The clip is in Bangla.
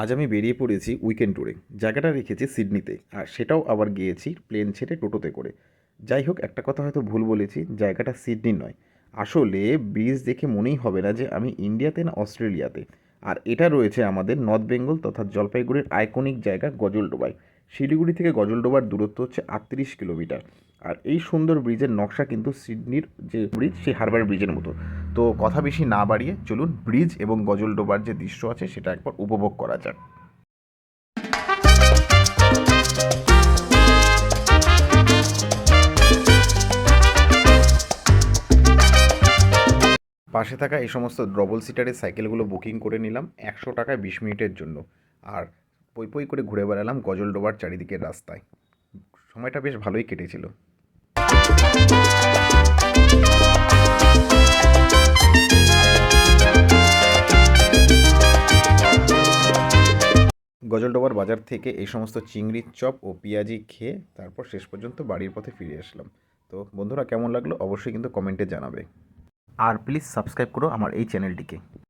আজ আমি বেরিয়ে পড়েছি উইকেন্ড ট্যুরে জায়গাটা রেখেছি সিডনিতে, আর সেটাও আবার গিয়েছি প্লেন ছেড়ে টোটোতে করে। যাই হোক, একটা কথা হয়তো ভুল বলেছি, জায়গাটা সিডনি নয়। আসলে ব্রিজ দেখে মনেই হবে না যে আমি ইন্ডিয়াতে না অস্ট্রেলিয়াতে। আর এটা রয়েছে আমাদের নর্থ বেঙ্গল তথা জলপাইগুড়ির আইকনিক জায়গা গজলডোবায়। শিলিগুড়ি থেকে গজলডোবার দূরত্ব হচ্ছে আটত্রিশ কিলোমিটার। আর এই সুন্দর ব্রিজের নকশা কিন্তু সিডনির যে ব্রিজ সেই হারবার ব্রিজের মতো। তো কথা বেশি না বাড়িয়ে চলুন ব্রিজ এবং গজলডোবার যে দৃশ্য আছে সেটা একবার উপভোগ করা যাক। পাশে থাকা এই সমস্ত ডবল সিটারের সাইকেলগুলো বুকিং করে নিলাম একশো টাকায় বিশ মিনিটের জন্য। আর পই পই করে ঘুরে বেড়ালাম গজলডোবার চারিদিকের রাস্তায়। সময়টা বেশ ভালোই কেটেছিল। গজলডোবার বাজার থেকে এই সমস্ত চিংড়ির চপ ও পেঁয়াজি খেয়ে তারপর শেষ পর্যন্ত বাড়ির পথে ফিরে আসলাম। তো বন্ধুরা, কেমন লাগল? অবশ্যই কিন্তু কমেন্টে জানাবে। আর প্লিজ সাবস্ক্রাইব করো আমার এই চ্যানেলটিকে।